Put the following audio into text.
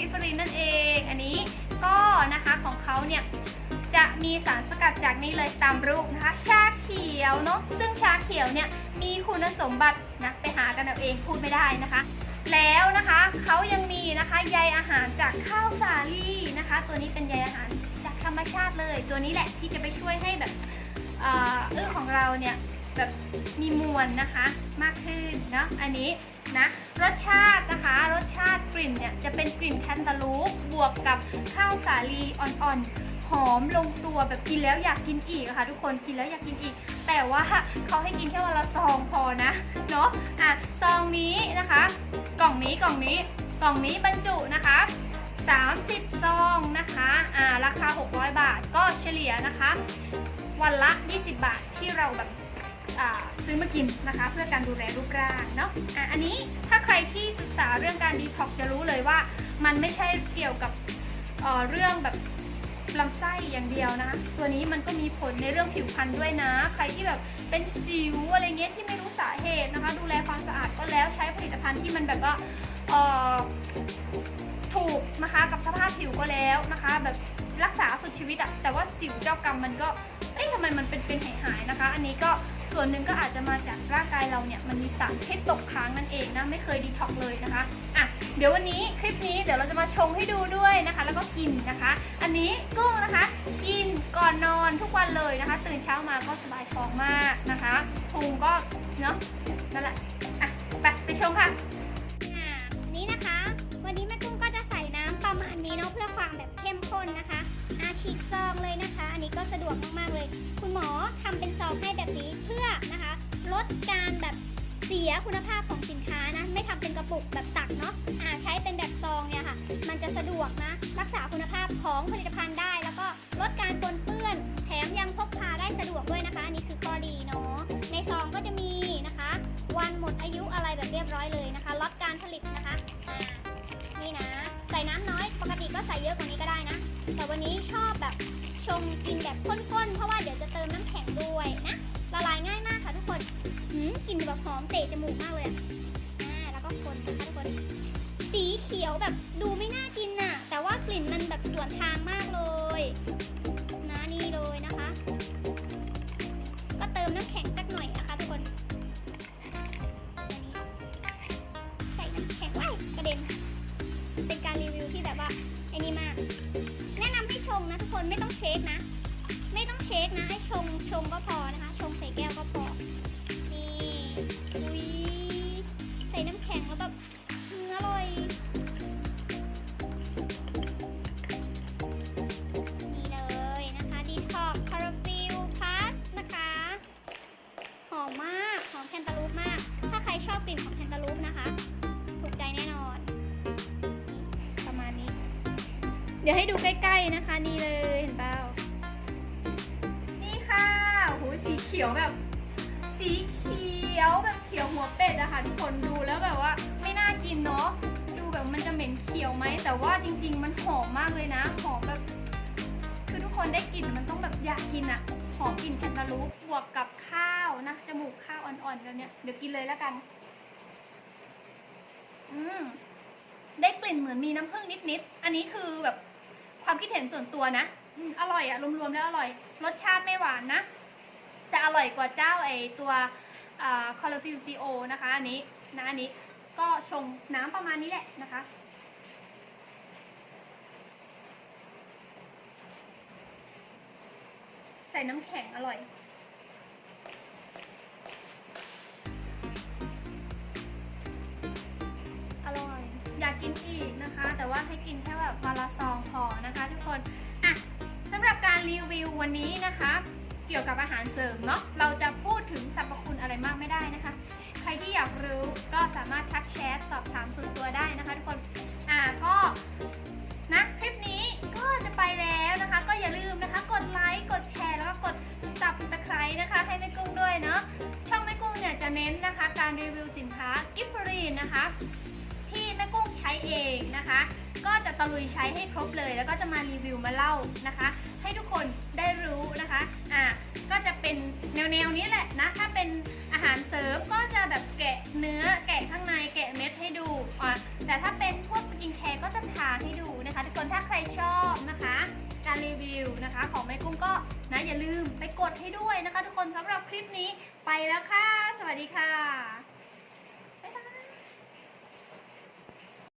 กิฟรินนั่นเอง อันนี้ก็นะคะของเขาเนี่ยจะมีสารสกัดจากนี่เลยตามรูปนะคะ ชาเขียวเนาะซึ่งชาเขียวเนี่ยมีคุณสมบัตินะไปหากันเอาเองพูดไม่ได้นะคะ แล้วนะคะเขายังมีนะคะใยอาหารจากข้าวสาลีนะคะ ตัวนี้เป็นใยอาหารจากธรรมชาติเลย ตัวนี้แหละที่จะไปช่วยให้แบบเออของเราเนี่ย แบบมีมวลนะคะมากขึ้นเนาะอันนี้นะรสชาตินะคะรสชาติกลิ่นเนี่ยจะเป็นกลิ่นแคนตาลูปบวกกับข้าวสาลีอ่อนๆหอมลงตัวแบบกินแล้วอยากกินอีกะค่ะทุกคนกินแล้วอยากกินอีก แต่ว่าเขาให้กินแค่วันละซองพอนะเนาะอะซองนี้นะคะ กล่องนี้กล่องนี้กล่องนี้บรรจุนะคะ30ซองนะคะอ่าราคา 600 บาทก็เฉลี่ยนะคะ วันละ 20 บาทที่เราแบบ ซื้อมากินนะคะ เพื่อการดูแลรูปร่างเนาะอะอันนี้ถ้าใครที่ศึกษาเรื่องการดีท็อกจะรู้เลยว่า มันไม่ใช่เกี่ยวกับเเรื่องแบบลำไส้อย่างเดียวนะตัวนี้มันก็มีผลในเรื่องผิวพรรณด้วยนะ ใครที่แบบเป็นสิวอะไรเงี้ยที่ไม่รู้สาเหตุนะคะ ดูแลความสะอาดก็แล้วใช้ผลิตภัณฑ์ที่มันแบบว่าถูกนะคะกับสภาพผิวก็แล้วนะคะ แบบรักษาสุดชีวิตอะแต่ว่าสิวเจ้ากรรมมันก็เอ๊ะทำไมมันเป็นเป็นหายหายๆนะคะ อันนี้ก็ ส่วนหนึ่งก็อาจจะมาจากร่างกายเราเนี่ยมันมีสารพิษตกค้างนั่นเองนะไม่เคยดีท็อกเลยนะคะอะเดี๋ยววันนี้คลิปนี้เดี๋ยวเราจะมาชงให้ดูด้วยนะคะ แล้วก็กินนะคะ อันนี้กุ้งนะคะ กินก่อนนอนทุกวันเลยนะคะ ตื่นเช้ามาก็สบายท้องมากนะคะพุงก็เนาะนั่นแหละอะไปไปชงค่ะอ่าอันนี้นะคะ วันนี้แม่กุ้งก็จะใส่น้ำประมาณนี้เนาะเพื่อความแบบเข้มข้นนะคะอาฉีกซองเลยนะคะ อันนี้ก็สะดวกมากๆเลย สียคุณภาพของสินค้านะ ไม่ทำเป็นกระปุกแบบตักเนาะอ่าใช้เป็นแบบซองเนี่ยค่ะ มันจะสะดวกนะ รักษาคุณภาพของผลิตภัณฑ์ได้ แล้วก็ลดการปนเปื้อน แถมยังพกพาได้สะดวกด้วยนะคะ อันนี้คือข้อดีเนาะ ในซองก็จะมีนะคะ วันหมดอายุอะไรแบบเรียบร้อยเลยนะคะ ลดการผลิตนะคะอ่านี่นะ ใส่น้ำน้อย ปกติก็ใส่เยอะกว่านี้ก็ได้นะ แต่วันนี้ชอบแบบชงกินแบบข้นๆ เพราะว่าเดี๋ยวจะเติมน้ำแข็งด้วยนะ แบบหอมเตะจมูกมากเลยอะอ่าแล้วก็คนนะคะทุกคน สีเขียวแบบดูไม่น่ากินน่ะ แต่ว่ากลิ่นมันแบบสวนทางมากเลยนะนี่เลยนะคะ ก็เติมน้ำแข็งสักหน่อยนะคะทุกคนใส่น้ำแข็งไว้กระเด็น เป็นการรีวิวที่แบบว่าไอ้นี่มาก แนะนำให้ชงนะทุกคนไม่ต้องเชคนะ ไม่ต้องเชคนะให้ชงชงก็พอ เดี๋ยวให้ดูใกล้ๆนะคะนี่เลยเห็นเปล่านี่ค่ะโอ้โหสีเขียวแบบ สีเขียวแบบเขียวหัวเป็ดอะค่ะทุกคนดูแล้วแบบว่าไม่น่ากินเนาะดูแบบมันจะเหม็นเขียวไหมแต่ว่าจริง ๆ มันหอมมากเลยนะหอมแบบคือทุกคนได้กลิ่นมันต้องแบบอยากกินอะหอมกลิ่นแคนตาลูปบวกกับข้าวนะจมูกข้าวอ่อนๆแบบเนี้ยเดี๋ยวกินเลยแล้วกันอืมได้กลิ่นเหมือนมีน้ำผึ้งนิดๆ อันนี้คือแบบ ความคิดเห็นส่วนตัวนะอืมอร่อยอะรวมๆแล้วอร่อย รสชาติไม่หวานนะ จะอร่อยกว่าเจ้าไอตัวคอร์ฟิวซีโอนะคะอันนี้นะอันนี้ก็ชงน้ำประมาณนี้แหละนะคะใส่น้ำแข็งอร่อย กินอีกนะคะ แต่ว่าให้กินแค่แบบวันละซองพอนะคะทุกคนอะสำหรับการรีวิววันนี้นะคะ เกี่ยวกับอาหารเสริมเนาะเราจะพูดถึงสรรพคุณอะไรมากไม่ได้นะคะ ใครที่อยากรู้ก็สามารถทักแชทสอบถามส่วนตัวได้นะคะ ทุกคนอะก็ เองนะคะ ก็จะตะลุยใช้ให้ครบเลย แล้วก็จะมารีวิวมาเล่านะคะ ให้ทุกคนได้รู้นะคะอะก็จะเป็นแนวๆนี้แหละนะถ้าเป็นอาหารเสริมก็จะแบบแกะเนื้อแกะข้างในแกะเม็ดให้ดูอะแต่ถ้าเป็นพวกสกินแคร์ก็จะทาให้ดูนะคะทุกคนถ้าใครชอบนะคะ การรีวิวนะคะของแม่กุ้งก็นะอย่าลืมไปกดให้ด้วยนะคะ ทุกคนสำหรับคลิปนี้ไปแล้วค่ะ สวัสดีค่ะ